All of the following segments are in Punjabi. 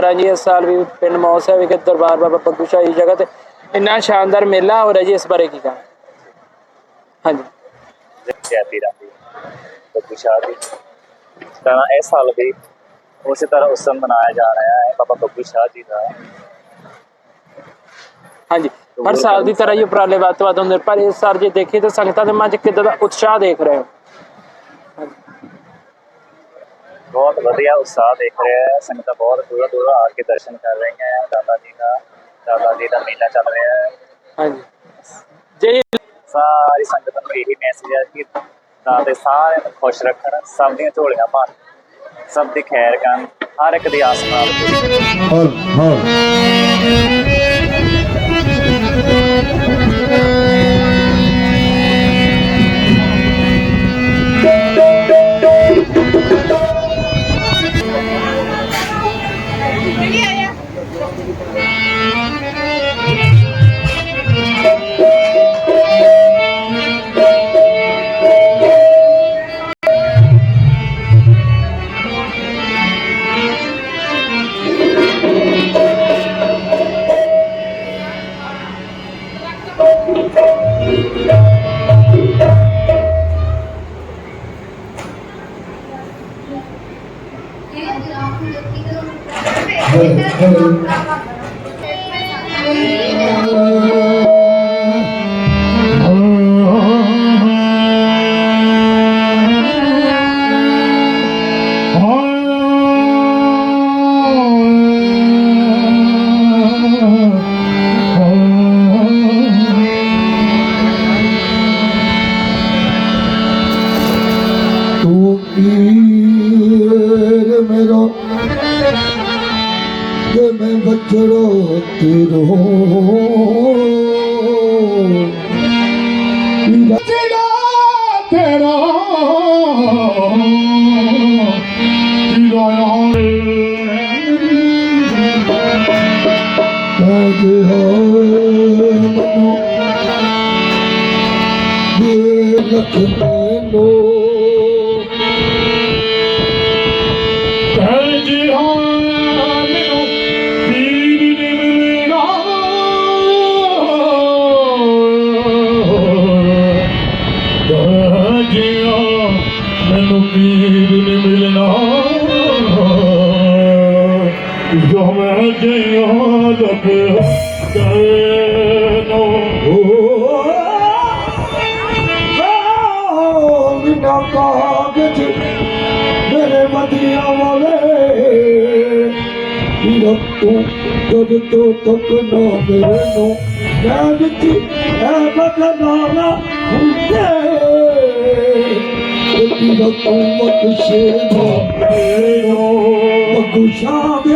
ਸੰਗਤਾਂ ਜੀ ਇਸ ਸਾਲ ਵੀ ਪਿੰਡ ਮੌਸਾ ਵਿਖੇ ਦਰਬਾਰ ਬਾਬਾ ਬੱਗੂ ਸ਼ਾਹੀ ਜਗ੍ਹਾ ਤੇ ਇੰਨਾ ਸ਼ਾਨਦਾਰ ਮੇਲਾ ਹੋ ਰਿਹਾ ਜੀ ਇਸ ਬਾਰੇ ਕੀ ਕਹਾਂ ਹਾਂਜੀ। ਜੈ ਪੀਰਾਂ ਦੀ ਬੱਬੂ ਸ਼ਾਹ ਦੀ। ਤਾਂ ਇਸ ਸਾਲ ਵੀ ਉਸੇ ਤਰ੍ਹਾਂ ਉਤਸਵ ਮਨਾਇਆ ਜਾ ਰਿਹਾ ਹੈ ਬਾਬਾ ਬੱਬੂ ਸ਼ਾਹ ਜੀ ਦਾ। ਹਾਂਜੀ। ਹਰ ਸਾਲ ਦੀ ਤਰ੍ਹਾਂ ਹੀ ਉਪਰਾਲੇ ਵੱਧ ਹੁੰਦੇ ਪਰ ਇਸ ਸਾਲ ਜੇ ਦੇਖੀਏ ਤਾਂ ਸੰਗਤਾਂ ਦੇ ਮਨ 'ਚ ਕਿੱਦਾਂ ਦਾ ਉਤਸ਼ਾਹ ਦੇਖ ਰਹੇ ਹੋ? ਬਹੁਤ ਵਧੀਆ ਉਤਸ਼ਾਹ ਦੇਖ ਰਿਹਾ ਹੈ। ਸੰਗਤਾਂ ਬਹੁਤ ਦੂਰੋਂ ਦੂਰੋਂ ਆ ਕੇ ਦਰਸ਼ਨ ਕਰ ਰਹੀਆਂ ਹੈ। ਦਾਦਾ ਜੀ ਦਾ ਦਾਦਾ ਜੀ ਦਾ ਮੇਲਾ ਚੱਲ ਰਿਹਾ ਹੈ। ਹਾਂਜੀ। ਜੇ ਸਾਰੀ ਸੰਗਤਾਂ ਨੂੰ ਇਹੀ ਮੈਸੇਜ ਹੈ ਕਿ ਦਾਦੇ ਸਾਰਿਆਂ ਨੂੰ ਖੁਸ਼ ਰੱਖਣ। ਸਭ ਦੀਆਂ ਝੋਲੀਆਂ ਭਰਨ ਸਭ ਦੀ ਖੈਰ ਕਰਨ। ਹਰ ਇੱਕ ਦੀ ਆਸ ਨਾਲ। ਹਰ। Obrigada. Hello. કે મેં વચડો તેરો વચડો તેરો Oh কাগজ মেরে মদিয়া বলে রক্তু যদি তো তক না মেরে নো জানছি এবক নানা হুতে রক্তু মত সে ভরে নো মকুশাব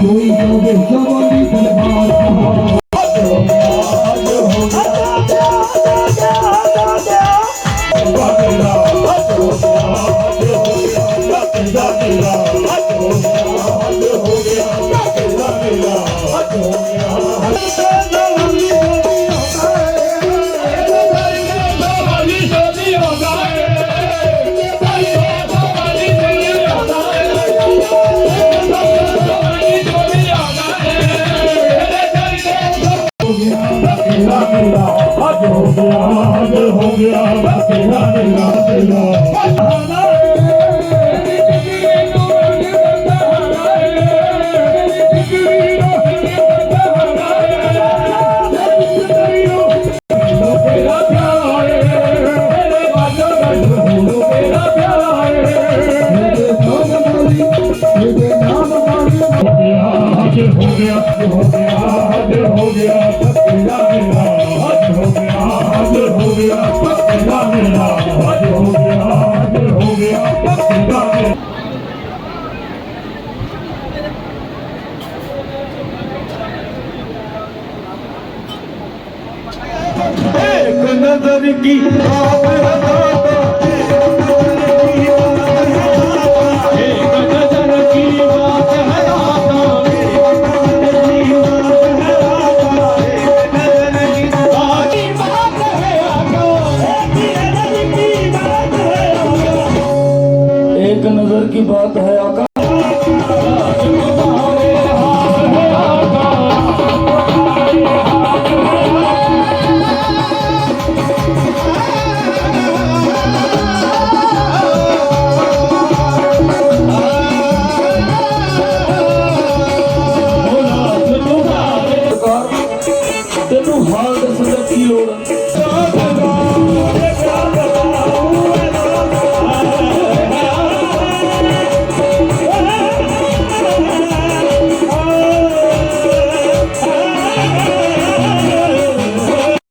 ਕੋਈ ਹੋਵੇ ਜਵਾਨੀ ਦਰਬਾਰ Yeah. एक नजर की आप